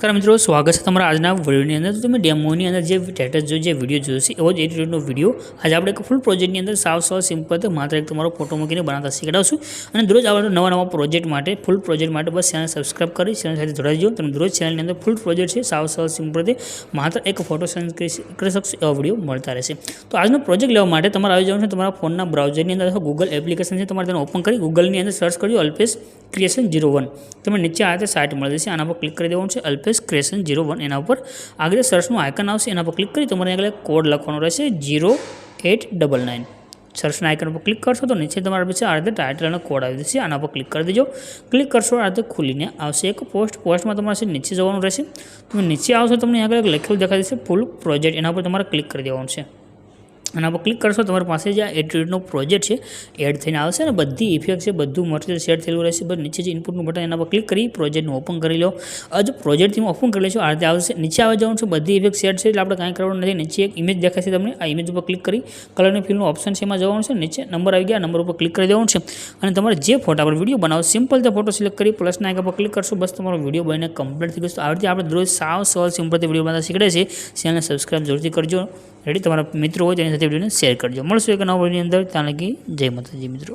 નમસ્કાર મિત્રો, સ્વાગત છે તમારા આજના વિડીયોની અંદર. તો તમે ડેમોની અંદર જે સ્ટેટસ જો જે વીડિયો જોશે એવો જ એટીટ્યુડનો વીડિયો. આજે આપણે એક ફૂલ પ્રોજેક્ટની અંદર સાવ સાવ સિમ્પલ માત્ર એક તમારો ફોટો મૂકીને બનાવતા શીખડાવશું અને દરરોજ આપણે નવા નવા પ્રોજેક્ટ માટે ફૂલ પ્રોજેક્ટ માટે બસ ચેનલ સબસ્ક્રાઈબ કરી ચેનલ સાથે જોડાઈ જાઓ. તમે દરરોજ ચેનલની અંદર ફૂલ પ્રોજેક્ટ છે, સાવ સાવ સિમ્પલ માત્ર એક ફોટો સેન્ડ કરી શકશો, એવો વીડિયો મળતા રહેશે. તો આજનો પ્રોજેક્ટ લેવા માટે તમારે આવી જવાનું છે, તમારા ફોનના બ્રાઉઝરની અંદર. અથવા ગૂગલ એપ્લિકેશન છે, તમારે તેને ઓપન કરી ગૂગલની અંદર સર્ચ કરજો, અલ્પેશ ક્રિએશન જીરો વન તમે નીચે આ રીતે સાઇટ મળી જશે, આના પર ક્લિક કરી દેવાનું છે, અલ્પેશ ક્રિએશન જીરો વન એના ઉપર આગળ સર્ચનું આઇકન આવશે. એના પર ક્લિક કરી તમારે આગળ કોડ લખવાનો રહેશે ઝીરો એટ ડબલ નાઇન સર્ચના આઇકન પર ક્લિક કરશો તો નીચે તમારા પછી આ રીતે ટાઇટલ અને કોડ આવી જશે. આના પર ક્લિક કરી દેજો. ક્લિક કરશો આ રીતે ખુલીને આવશે. એક પોસ્ટ પોસ્ટમાં તમારે નીચે જવાનું રહેશે. તમે નીચે આવશો તમને આગળ લખેલું દેખાઈ દેશે ફૂલ પ્રોજેક્ટ એના પર તમારે ક્લિક કરી દેવાનું છે. આના પર ક્લિક કરશો, તમારી પાસે જે આ એટ્રીટનો પ્રોજેક્ટ છે એડ થઈને આવશે અને બધી ઇફેક્ટ છે, બધું મટીરિયલ સેટ થયેલું રહેશે બસ નીચે જે ઇનપુટનું બટન એના પર ક્લિક કરી પ્રોજેક્ટનું ઓપન કરી લો. આ જો પ્રોજેક્ટ તમે ઓપન કરી લેશો, આ રીતે આવશે, નીચે આવી જવાનું છે, બધી ઇફેક્ટ સેટ છે, એટલે આપણે કાંઈ કરવાનું નથી. નીચે એક ઇમેજ દેખાશે તમને, આ ઇમેજ ઉપર ક્લિક કરી કલરની ફિલ્મનું ઓપ્શન છે, એમાં જવાનું છે, નીચે નંબર આવી ગયા નંબર ઉપર ક્લિક કરી દેવાનું છે. અને તમારે જે ફોટા પર વીડિયો બનાવો સિમ્પલ તે ફોટો સિલેક્ટ કરી પ્લસના આઇકન પર ક્લિક કરશો, બસ તમારો વીડિયો બનીને કમ્પ્લીટ થઈ ગયો તો રીતે આપણે દરરોજ સાવ સરળ સિમ્પલથી વીડિયો બનાવતા શીખડે છે. ચેનલને સબસ્ક્રાઇબ જરૂરથી કરજો. રેડી તમારા મિત્રો હોય તેની સાથે વિડીયોને શેર કરજો. મળશું એક નવા વિડીયોની અંદર. ત્યાં લગી જય માતાજી મિત્રો.